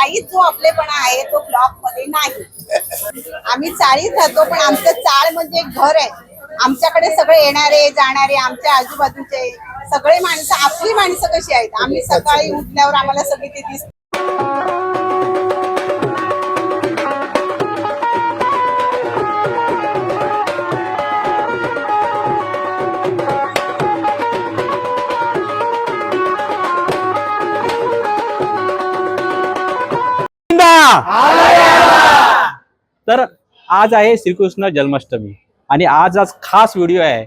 चाळीत जो आपलेपणा आहे तो ब्लॉकमध्ये नाही. आम्ही चाळीत राहतो पण आमचं चाळ म्हणजे एक घर आहे. आमच्याकडे सगळे येणारे जाणारे आमच्या आजूबाजूचे सगळे माणसं आपली माणसं कशी आहेत? आम्ही सकाळी उठल्यावर आम्हाला सगळी ते दिसते. तर आज आहे श्रीकृष्ण जन्माष्टमी. आणि आज आज खास व्हिडिओ आहे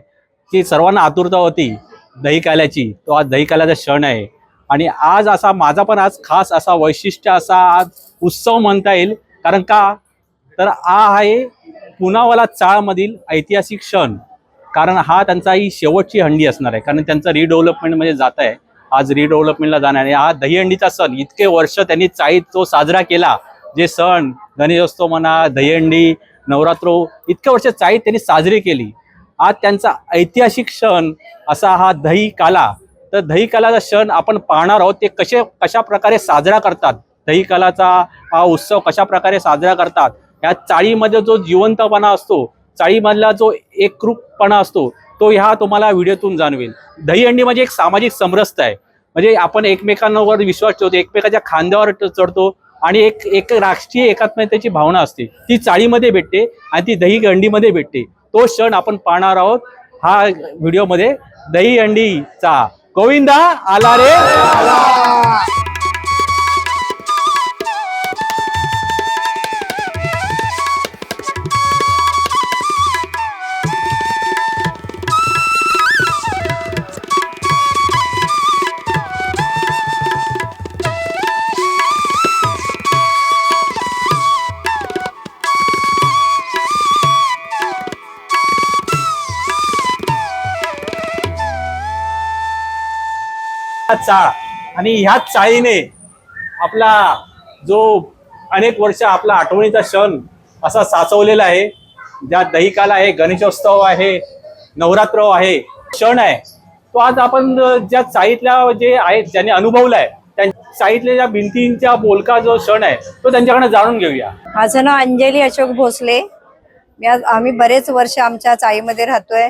की सर्वांना आतुरता होती दहीकाल्याची. तो आज दहीकाल्याचा क्षण आहे. आणि आज असा माझा पण आज खास असा वैशिष्ट्य असा आज उत्सव म्हणता येईल. कारण का? तर हा आहे पुनावाला चाळमधील ऐतिहासिक क्षण. कारण हा त्यांचा ही शेवटची हंडी असणार आहे. कारण त्यांचं रिडेव्हलपमेंटमध्ये म्हणजे जात आहे. आज रिडेव्हलपमेंटला जाणार आहे. हा दहीहंडीचा सण. इतके वर्ष त्यांनी चाळीत तो साजरा केला. जे सण गणेशोत्सव म्हणा दहीहंडी नवरात्र इतक्या वर्ष चाळीत त्यांनी साजरी केली. आज त्यांचा ऐतिहासिक क्षण असा हा दही काला तर दही कालाचा क्षण आपण पाहणार आहोत ते कसे कशा प्रकारे साजरा करतात. दही कालाचा हा उत्सव कशा प्रकारे साजरा करतात. या चाळीमध्ये जो जिवंतपणा असतो चाळीमधला जो एकरूपपणा असतो तो ह्या तुम्हाला व्हिडिओतून जाणवेल. दहीहंडी म्हणजे एक सामाजिक समरसता आहे. म्हणजे आपण एकमेकांवर विश्वास ठेवतो एकमेकाच्या खांद्यावर चढतो आणि एक एक राष्ट्रीय एकात्मतेची भावना असते. ती चाळीमध्ये भेटते आणि ती दही अंडीमध्ये भेटते. तो क्षण आपण पाहणार आहोत हा व्हिडिओमध्ये दही हंडीचा गोविंदा आला रे. आणि ह्याच चाळीने आपला जो अनेक वर्ष आपला आठवणीचा क्षण असा साचवलेला आहे. ज्यात दहीकाला आहे गणेशोत्सव आहे नवरात्र आहे क्षण आहे. तो आज आपण ज्या चाळीतल्या जे आहेत ज्यांनी आहे त्या चाळीतल्या ज्या भिंतींच्या बोलका जो क्षण आहे तो त्यांच्याकडे जाणून घेऊया. माझं नाव अंजली अशोक भोसले. मी आज आम्ही बरेच वर्ष आमच्या चाळीमध्ये राहतोय.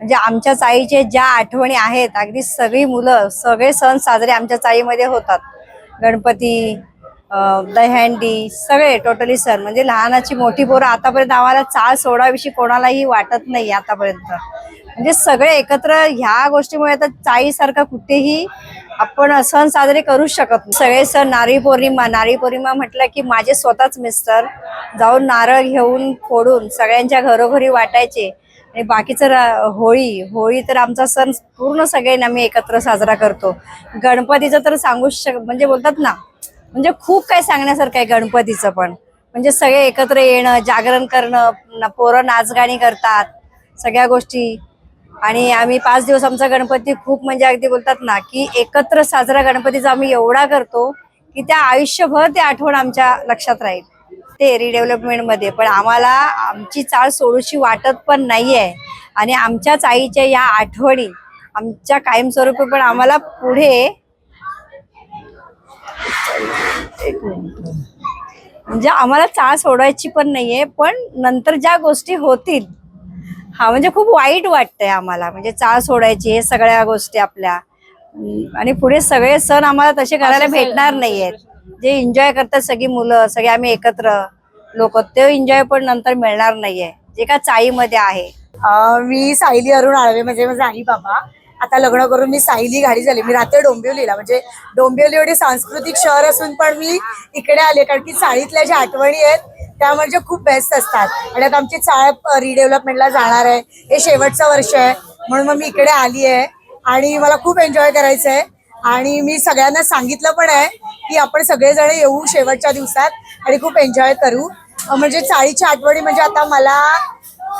म्हणजे आमच्या चाळीचे ज्या आठवणी आहेत अगदी सगळी मुलं सगळे सण साजरे आमच्या चाळीमध्ये होतात. गणपती दहंडी सगळे टोटली सण. म्हणजे लहानाची मोठी पोरं आतापर्यंत आम्हाला चाळ सोडाविषयी कोणालाही वाटत नाही आतापर्यंत. म्हणजे सगळे एकत्र ह्या गोष्टीमुळे आता चाळीसारखा कुठेही आपण सण साजरे करूच शकत नाही. सगळे सण नारळी पौर्णिमा नारळी पौर्णिमा म्हटलं की माझे स्वतःच मिस्टर जाऊन नारळ घेऊन फोडून सगळ्यांच्या घरोघरी वाटायचे. आणि बाकीचं होळी होळी तर आमचा सण पूर्ण सगळ्यांनी आम्ही एकत्र साजरा करतो. गणपतीचं तर सांगू शक म्हणजे बोलतात ना म्हणजे खूप काही सांगण्यासारखं आहे गणपतीचं पण. म्हणजे सगळे एकत्र येणं जागरण करणं पोरं नाचगाणी करतात सगळ्या गोष्टी. आणि आम्ही पाच दिवस आमचा गणपती खूप म्हणजे अगदी बोलतात ना की एकत्र साजरा गणपतीचा आम्ही एवढा करतो की त्या आयुष्यभर ते आठवण आमच्या लक्षात राहील. ते रिडेव्हलपमेंटमध्ये पण आम्हाला आमची चाळ सोडूची वाटत पण नाहीये. आणि आमच्या चाळीच्या या आठवणी आमच्या कायमस्वरूपी पण आम्हाला पुढे. म्हणजे आम्हाला चाळ सोडायची पण नाहीये पण नंतर ज्या गोष्टी होतील हा म्हणजे खूप वाईट वाटतंय आम्हाला. म्हणजे चाळ सोडायची हे सगळ्या गोष्टी आपल्या. आणि पुढे सगळे सण आम्हाला तसे करायला भेटणार नाहीयेत. जे एन्जॉय करतात सगळी मुलं सगळे आम्ही एकत्र लोक ते एन्जॉय पण नंतर मिळणार नाहीये. जे का चाळीमध्ये आहे. मी सायली अरुण आळवे म्हणजे माझा आई बाबा. आता लग्न करून मी सायली घाडी झाली. मी राहते डोंबिवलीला. म्हणजे डोंबिवली एवढी सांस्कृतिक शहर असून पण मी इकडे आले कारण की चाळीतल्या ज्या आठवणी आहेत त्या म्हणजे खूप बेस्ट असतात. आणि आता आमची चाळ रिडेव्हलपमेंटला जाणार आहे. हे शेवटचं वर्ष आहे. म्हणून मग मी इकडे आली आहे आणि मला खूप एन्जॉय करायचं आहे आणि मी सगळ्यांना सांगितलं पण आहे की आपण सगळेजण येऊ शेवटच्या दिवसात आणि खूप एन्जॉय करू. म्हणजे चाळीच्या आठवणी म्हणजे आता मला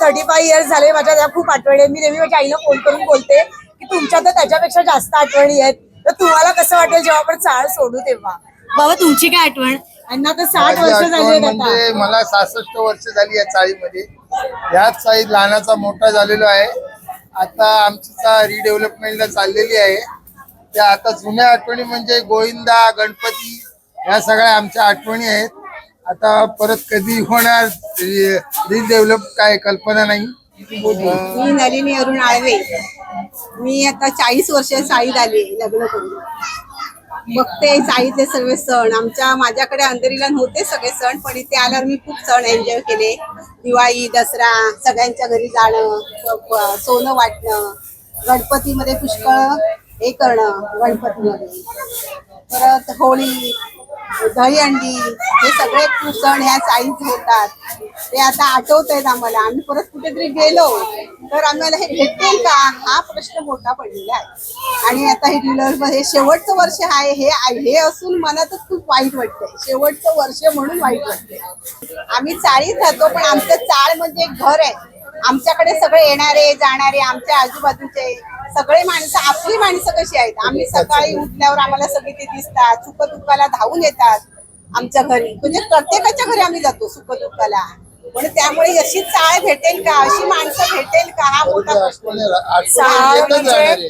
थर्टी फाय इयर्स झाले माझ्या त्या खूप आठवणी आहेत. मी नेहमी माझ्या आईला फोन करून बोलते की तुमच्या तर त्याच्यापेक्षा जास्त आठवणी आहेत. तर तुम्हाला कसं वाटेल जेव्हा आपण चाळ सोडू तेव्हा? बाबा तुमची काय आठवण? यांना तर साठ वर्ष झाली म्हणजे मला सहासष्ट वर्ष झाली या चाळीमध्ये. याच चाळीत लहानाचा मोठा झालेलो आहे. आता आमची चाळ रिडेव्हलपमेंटला चाललेली आहे. त्या आता जुन्या आठवणी म्हणजे गोविंदा गणपती या सगळ्या आमच्या आठवणी आहेत. आता परत कधी होणार रिडेव्हलप काय कल्पना नाही. मी नलिनी अरुण आळवे. मी आता चाळीस वर्ष साईद आली लग्न करून. बघते चाळीतले सगळे सण. आमच्या माझ्याकडे अंधेरीला नव्हते सगळे सण पण इथे आल्यावर मी खूप सण एन्जॉय केले. दिवाळी दसरा सगळ्यांच्या घरी जाणं सोनं वाटणं गणपतीमध्ये पुष्कळ हे करणं गणपतीमध्ये. परत होळी दहीहंडी हे सगळे खूप सण ह्या चाळीत होतात. ते आता आठवत आहेत आम्हाला. आम्ही परत कुठेतरी गेलो तर आम्हाला हे भेटेल का? हा प्रश्न मोठा पडलेला आहे. आणि आता हे डीलर हे शेवटचं वर्ष आहे हे हे असून मला तर खूप वाईट वाटतंय. शेवटचं वर्ष म्हणून वाईट वाटतंय. आम्ही चाळीत राहतो पण आमचं चाळ म्हणजे एक घर आहे. आमच्याकडे सगळे येणारे जाणारे आमच्या आजूबाजूचे सगळे माणसं आपली माणसं कशी आहेत? आम्ही सकाळी उठल्यावर आम्हाला सगळे ते दिसतात. सुख दुःखाला धावून येतात आमच्या घरी. म्हणजे प्रत्येकाच्या घरी आम्ही जातो सुख दुःखाला पण त्यामुळे अशी चाळ भेटेल का? अशी माणसं भेटेल का? हा मोठा प्रश्न म्हणजे.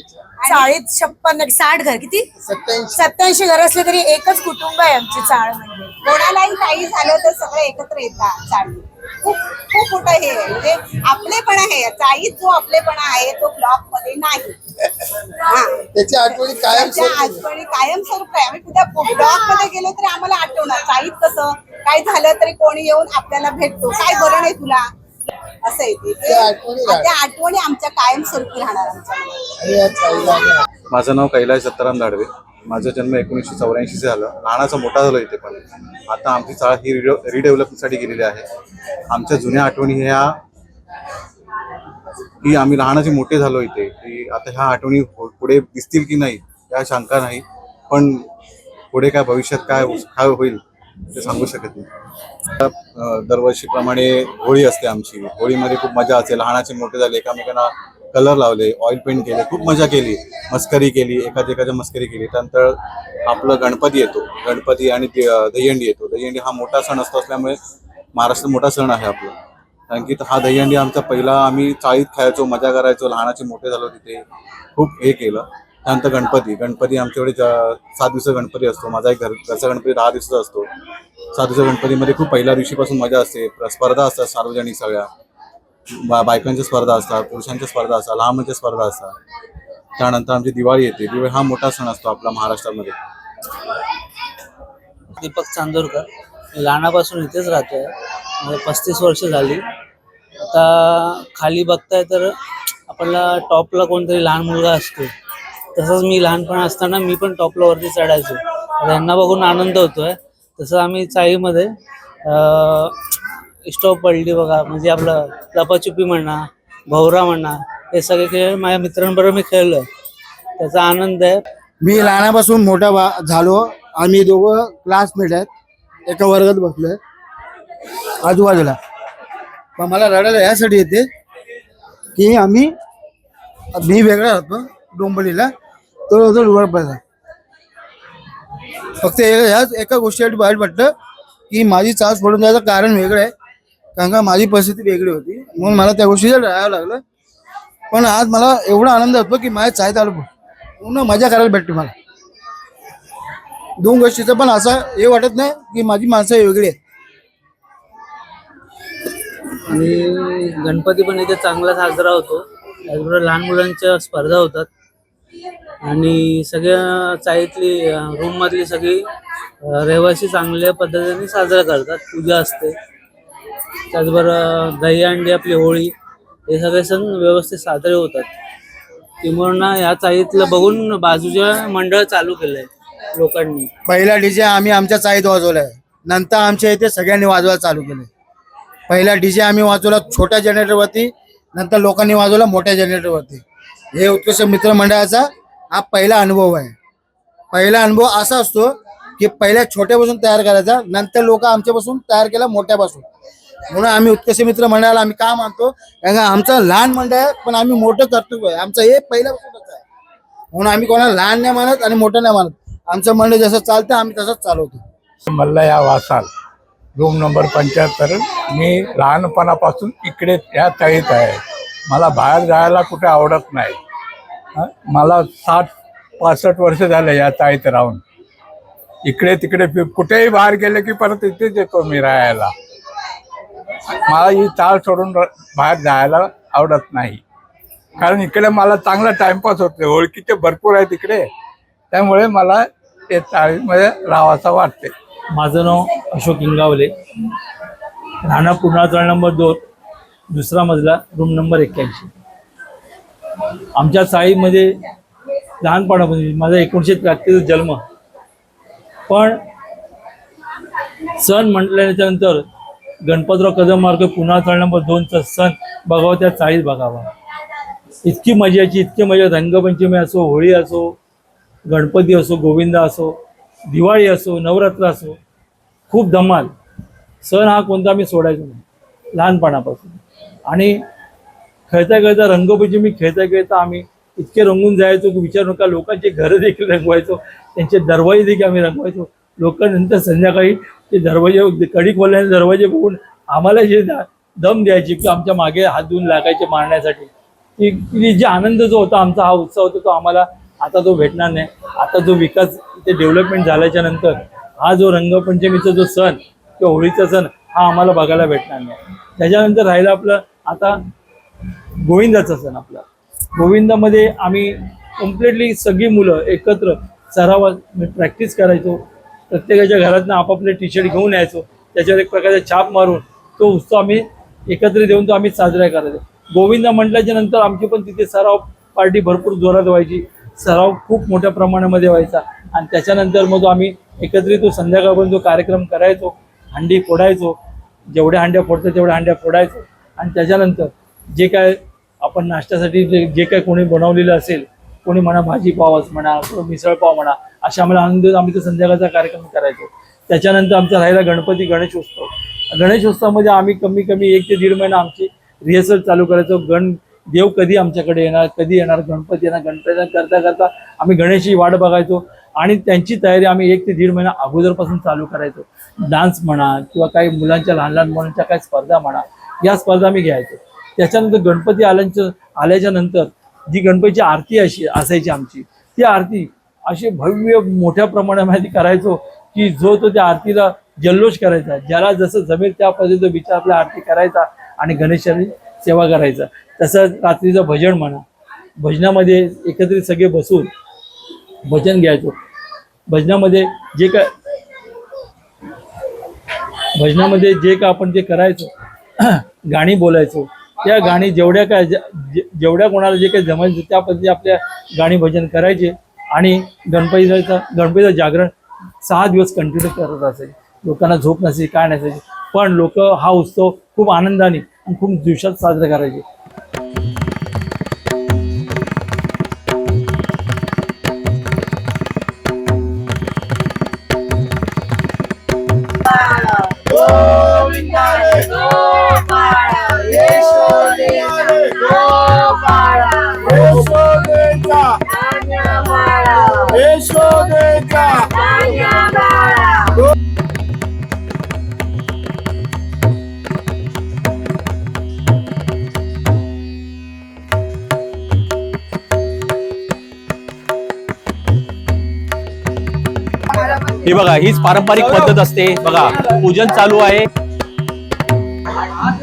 चाळीत छप्पन साठ घर. किती? सत्याऐंशी सत्याऐंशी घर असले तरी एकच कुटुंब आहे आमची चाळ म्हणजे. कोणालाही काही झालं तर सगळे एकत्र येतात चाळी खूप खूप मोठं हे आहे. म्हणजे आपलेपणा आहे. चाळीत जो आपलेपणा आहे तो ब्लॉकमध्ये नाही. हा. त्याची आठवणी कायम त्याच्या आठवणी कायमस्वरूप आहे. आम्ही कुठे ब्लॉकमध्ये गेलो तरी आम्हाला आठवणार. चाळीत कसं? काय झालं तरी कोणी येऊन आपल्याला भेटतो. काय बरं नाही तुला? असं येते त्या आठवणी राहणार. त्या आठवणी आमच्या कायमस्वरूपी राहणार आमच्या. मनात. आणि या चाळीला माझं नाव कैलास दत्ताराम दाडवे माझा जन्म एकोणीसशे चौऱ्याऐंशी झालं. लहानाचा मोठा झालो इथे पण. आता आमची चाळ ही रिडे रिडेव्हलपमेंटसाठी गेलेली आहे. आमच्या जुन्या आठवणी ह्या की आम्ही लहानाचे मोठे झालो इथे. की आता ह्या आठवणी पुढे दिसतील की नाही या शंका नाही. पण पुढे काय भविष्यात काय काय होईल ते सांगू शकत नाही. दरवर्षीप्रमाणे होळी असते आमची. होळीमध्ये खूप मजा असते. लहानाचे मोठे झाले एकामेकांना कलर लावले ऑइल पेंट केले खूप मजा केली. मस्करी केली एखाद्या एखाद्या मस्करी केली. त्यानंतर आपलं गणपती येतो. गणपती आणि दहीहंडी येतो. दहीहंडी हा मोठा सण असतो असल्यामुळे महाराष्ट्रात मोठा सण आहे आपला. कारण की हा दहीहंडी आमचा पहिला आम्ही चाळीत खायचो मजा करायचो लहानाचे मोठे झालो तिथे. खूप हे केलं. त्यानंतर गणपती. गणपती आमच्याकडे सात दिवस गणपती असतो. माझा एक घर घरचा गणपती दहा दिवसाचा असतो. सात दिवस गणपतीमध्ये खूप पहिल्या दिवशीपासून मजा असते. स्पर्धा असतात सार्वजनिक सगळ्या. बा बायकांच्या स्पर्धा असतात पुरुषांच्या स्पर्धा असतात लहान मुलांच्या स्पर्धा असतात. त्यानंतर आमची दिवाळी येते. दिवाळी हा मोठा सण असतो आपला महाराष्ट्रामध्ये. दीपक चांदोरकर. मी लहानापासून इथेच राहतोय. म्हणजे पस्तीस वर्ष झाली. आता खाली बघताय तर आपल्याला टॉपला कोणतरी लहान मुलगा असतो. तसंच मी लहानपण असताना मी पण टॉपला वरती चढायचो. यांना बघून आनंद होतोय. तसं आम्ही चाळीमध्ये स्टॉप पडली बघा. म्हणजे आपलं लपाछुपी म्हणा भोवरा म्हणा हे सगळे खेळ माझ्या मित्रांबरोबर मी खेळलो. त्याचा आनंद आहे. मी लहानापासून मोठा झालो. आम्ही दोघं क्लासमेट आहेत. एका वर्गात बसलोय. आजूबाजूला. पण मला रडायला यासाठी येते की आम्ही मी वेगळा राहतो डोंबलीला तो होतो डुवारपायला फक्त हे- ह्याच एका गोष्टीसाठी बाहेर वाटतं की माझी चाच पडून जायचं कारण वेगळं आहे. कारण का माझी परिस्थिती वेगळी होती. म्हणून मला त्या गोष्टीचं राहावं लागलं. पण आज मला एवढा आनंद होतो की माझ्या चायत आलो. पूर्ण मजा करायला भेटते मला. दोन गोष्टीचं पण असं हे वाटत नाही की माझी माणसं वेगळी आहेत. आणि गणपती पण इथे चांगला साजरा होतो. त्याचबरोबर लहान मुलांच्या स्पर्धा होतात. आणि सगळ्या चाळीतली रूममधली सगळी रहिवासी चांगल्या पद्धतीने साजरा करतात. पूजा असते. त्याचबरोबर दहीहंडी आपली होळी हे सगळे सण व्यवस्थित साजरे होतात. किंबहुना या चाळीतलं बघून बाजूच्या मंडळ चालू केलंय लोकांनी. पहिला डीजे आम्ही आमच्या चाळीत वाजवलाय. नंतर आमच्या इथे सगळ्यांनी वाजवायला चालू केलं पहिला डीजे आम्ही वाजवला छोट्या जनरेटरवरती नंतर लोकांनी वाजवला मोठ्या जनरेटरवरती. हे उत्कृष्ट मित्र मंडळाचा हा पहिला अनुभव आहे. पहिला अनुभव असा असतो की पहिल्या छोट्यापासून तयार करायचा नंतर लोक आमच्यापासून तयार केला मोठ्यापासून. म्हणून आम्ही उत्कृष्ट मित्र मंडळाला आम्ही का मानतो? कारण आमचं लहान मंडळ आहे पण आम्ही मोठं कर्तव्य आहे. आमचं हे पहिल्यापासूनच आहे. म्हणून आम्ही कोणाला लहान नाही मानत आणि मोठं नाही मानत. आमचं मंडळ जसं चालतं आम्ही तसंच चालवतो. मल्लया वासाल. रूम नंबर पंच्याहत्तर. मी लहानपणापासून इकडे या तळीत आहे. मला बाहेर जायला कुठे आवडत नाही. मला साठ पासष्ट वर्ष झाले या चाळीत राहून. इकडे तिकडे कुठेही बाहेर गेले की परत इथेच येतो मी राहायला. मला ही चाळ सोडून बाहेर जायला आवडत नाही. कारण इकडे मला चांगला टाइमपास होतो ओळखीचे भरपूर आहेत इकडे. त्यामुळे मला ते चाळीमध्ये राहावासा वाटते माझं नाव अशोक इंगावले. राणा पुन्हा नंबर दोन दुसरा मजला रूम नंबर एक्क्याऐंशी. आमच्या चाळीमध्ये लहानपणामध्ये माझा एकोणीसशे त्र्याहत्तरचा जन्म. पण सण म्हटल्याच्या नंतर गणपतराव कदम मार्ग पुन्हा चाळ नंबर दोनचा सण बघावा त्या चाळीत बघावा. इतकी मजा यायची इतकी मजा. रंगपंचमी असो होळी असो गणपती असो गोविंदा असो दिवाळी असो नवरात्र असो खूप धमाल. सण हा कोणता आम्ही सोडायचो नाही. लहानपणापासून. आणि खेळता खेळता रंगपंचमी खेळता खेळता आम्ही इतके रंगून जायचो की विचारू नका लोकांचे घरं देखील रंगवायचो त्यांचे दरवाजे देखील आम्ही रंगवायचो. लोकांनंतर संध्याकाळी ते दरवाजे कडी खोलण्याचे दरवाजे बघून आम्हाला जे दा- दम द्यायचे की आमच्या मागे हात धुवून लागायचे मारण्यासाठी. की की जे आनंद जो होता आमचा हा उत्सव होता तो आम्हाला आता तो भेटणार नाही. आता जो विकास ते डेव्हलपमेंट झाल्याच्यानंतर हा जो रंगपंचमीचा जो सण किंवा होळीचा सण हा आम्हाला बघायला भेटणार नाही. त्याच्यानंतर राहिलं आपलं आता गोविंदाचा सण आपला. गोविंदामध्ये आम्ही कम्प्लिटली सगळी मुलं एकत्र सराव प्रॅक्टिस करायचो. प्रत्येकाच्या घरातनं आपापले टी शर्ट घेऊन यायचो. त्याच्यावर एक प्रकारचा छाप मारून तो उत्सव आम्ही एकत्रित येऊन तो आम्ही साजरा करायचो. गोविंद म्हटल्याच्या नंतर आमची पण तिथे सराव पार्टी भरपूर जोरात व्हायची. सराव खूप मोठ्या प्रमाणामध्ये व्हायचा. आणि त्याच्यानंतर मग आम्ही एकत्रित तो संध्याकाळपर्यंत तो कार्यक्रम करायचो. हंडी फोडायचो. जेवढ्या हंड्या फोडतो तेवढ्या हंड्या फोडायचो. आणि त्याच्यानंतर जे काय आपण नाश्त्यासाठी जे जे काय कोणी बनवलेलं असेल कोणी म्हणा भाजीपावच म्हणा कोणी मिसळपाव म्हणा अशा आम्हाला आनंद आम्ही तो संध्याकाळचा कार्यक्रम करायचो. त्याच्यानंतर आमचा राहिला गणपती गणेशोत्सव. गणेशोत्सवामध्ये आम्ही कमी कमी एक ते दीड महिना आमची रिहर्सल चालू करायचो. गण देव कधी आमच्याकडे येणार कधी येणार गणपती येणार गणपती करता करता आम्ही गणेशची वाट बघायचो. आणि त्यांची तयारी आम्ही एक ते दीड महिना अगोदरपासून चालू करायचो. डान्स म्हणा किंवा काही मुलांच्या लहान लहान मुलांच्या काही स्पर्धा म्हणा या स्पर्धा आम्ही घ्यायचो. त्याच्यानंतर गणपती आल्याच्या आल्याच्यानंतर जी गणपतीची आरती अशी असायची आमची ती आरती अशी भव्य मोठ्या प्रमाणामध्ये करायचो की जो तो त्या आरतीला जल्लोष करायचा ज्याला जसं जमेल त्या पद्धतीचा विचार आपल्या आरती करायचा आणि गणेशाची सेवा करायचा. तसंच रात्रीचं भजन म्हणा भजनामध्ये एकत्रित सगळे बसून भजन घ्यायचो. भजनामध्ये जे काय भजनामध्ये जे काय आपण जे करायचो गाणी बोलायचो. त्या गाणी जेवढ्या काय जेवढ्या कोणाला जे काही जमायचं त्या पद्धती आपल्या गाणी भजन करायचे आणि गणपतीचा गणपतीचं जागरण सहा दिवस कंटिन्यू करत असेल लोकांना झोप नसायची काय नसायची. पण लोक हा उत्सव खूप आनंदाने आणि खूप दिवसात साजरा करायचे. बघा हीच पारंपरिक पद्धत असते. बघा पूजन चालू आहे.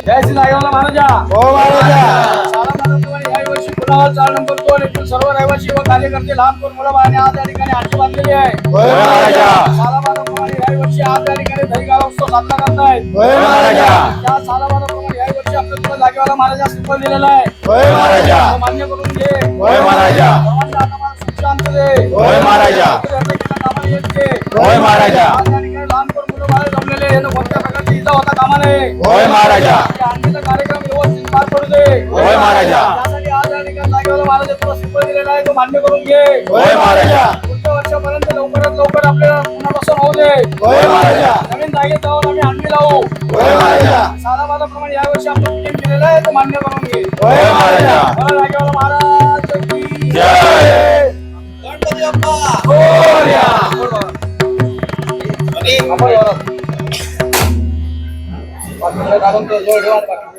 जय श्री रायवाला महाराजा. हो महाराजा. यावर्षी पुन्हा चार नंबर दोन येथील सर्व रहिवासी व कार्यकर्ते लहान पोर मुलं बाळांनी आज या ठिकाणी आरती बांधलेली आहे. सालाबादाप्रमाणे यावर्षी आज या ठिकाणी दहीगाव उत्सव साजरा करतायत त्या सालाबादाप्रमाणे यावर्षी आपल्या तुला जागेवाला महाराजा सिंबल दिलेला आहे. मान्य करून घे. सर्वांच्या मुलं पार पडू दे. त्यासाठी आज या ठिकाणी जागेवाला महाराज. सिंबल दिलेला आहे तो मान्य करून घे पुढच्या वर्षापर्यंत लवकरात लवकर आपल्याला पुनर्वसन होऊ दे नवीन जागेत जाऊन आम्ही हंडी लावू सालाबादाप्रमाणे यावर्षी आपण केलेलं आहे तो मान्य करून घे जागेवाला महाराज. बाकीचं काढून तो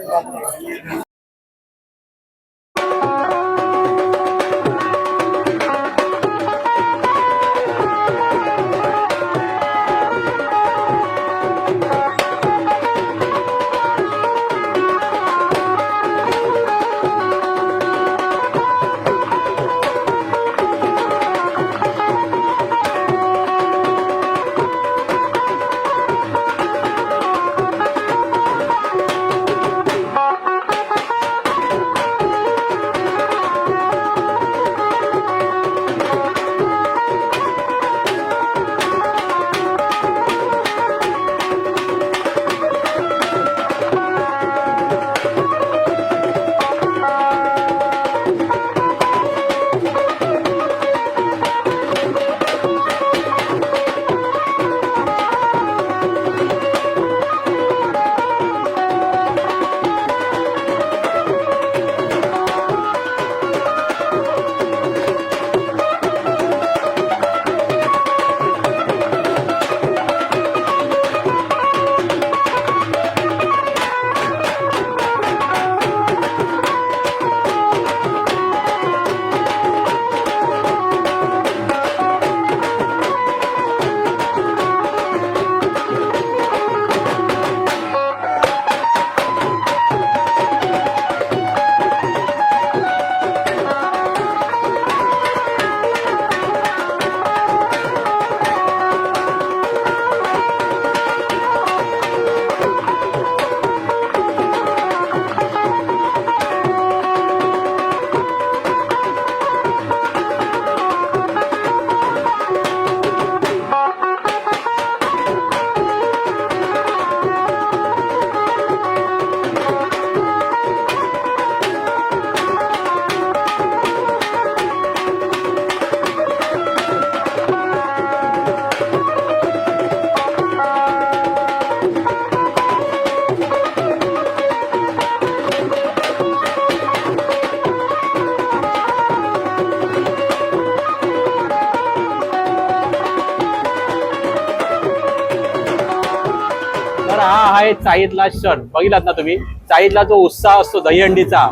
हा चाईतला क्षण. बघितलात ना तुम्ही? चाईतला जो उत्साह असतो दहीहंडीचा.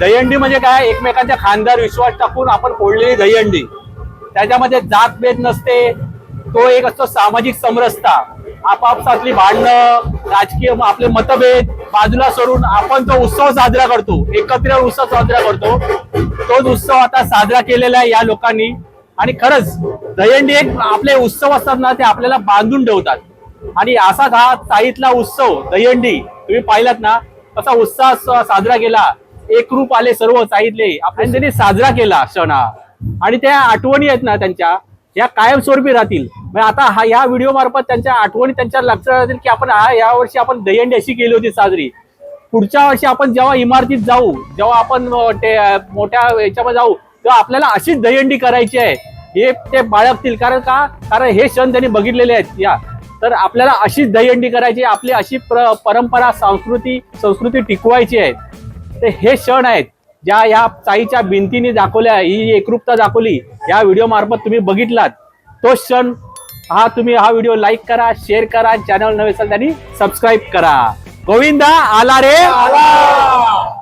दहीहंडी म्हणजे काय? एकमेकांच्या खानदार विश्वास टाकून आपण फोडलेली दहीहंडी. त्याच्यामध्ये जातभेद नसते. तो एक असतो सामाजिक समरसता. आपापसातली भांडणं राजकीय आपले मतभेद बाजूला सोडून आपण तो उत्सव साजरा करतो. एकत्र उत्सव साजरा करतो. तोच उत्सव आता साजरा केलेला आहे या लोकांनी. आणि खरंच दहीहंडी एक आपले उत्सव असतात ना ते आपल्याला बांधून ठेवतात. आणि असाच हा चाईतला उत्सव दहीहंडी तुम्ही पाहिलात ना कसा उत्साह साजरा केला. एकरूप आले सर्व चाईतले आपण त्यांनी साजरा केला सण हा. आणि त्या आठवणी आहेत ना त्यांच्या या कायमस्वरूपी राहतील. म्हणजे आता हा या व्हिडिओ मार्फत त्यांच्या आठवणी त्यांच्या लक्षात राहतील की आपण हा या वर्षी आपण दहीहंडी अशी केली होती साजरी. पुढच्या वर्षी आपण जेव्हा इमारतीत जाऊ जेव्हा आपण मोठ्या याच्यामध्ये जाऊ तेव्हा आपल्याला अशीच दहीहंडी करायची आहे. हे ते बाळगतील. कारण का? कारण हे क्षण त्यांनी बघितलेले आहेत. या तर आपल्याला अशीच दहीहंडी करायची आपली अशी प्र- परंपरा संस्कृती संस्कृती टिकवायची आहे. तर हे क्षण आहेत ज्या या चाईच्या भिंतीने दाखवल्या ही एकरूपता दाखवली या व्हिडिओ मार्फत तुम्ही बघितलात. तो क्षण हा तुम्ही हा व्हिडिओ लाईक करा शेअर करा चॅनल नवे असाल त्यांनी सबस्क्राईब करा. गोविंदा आला रे! आला!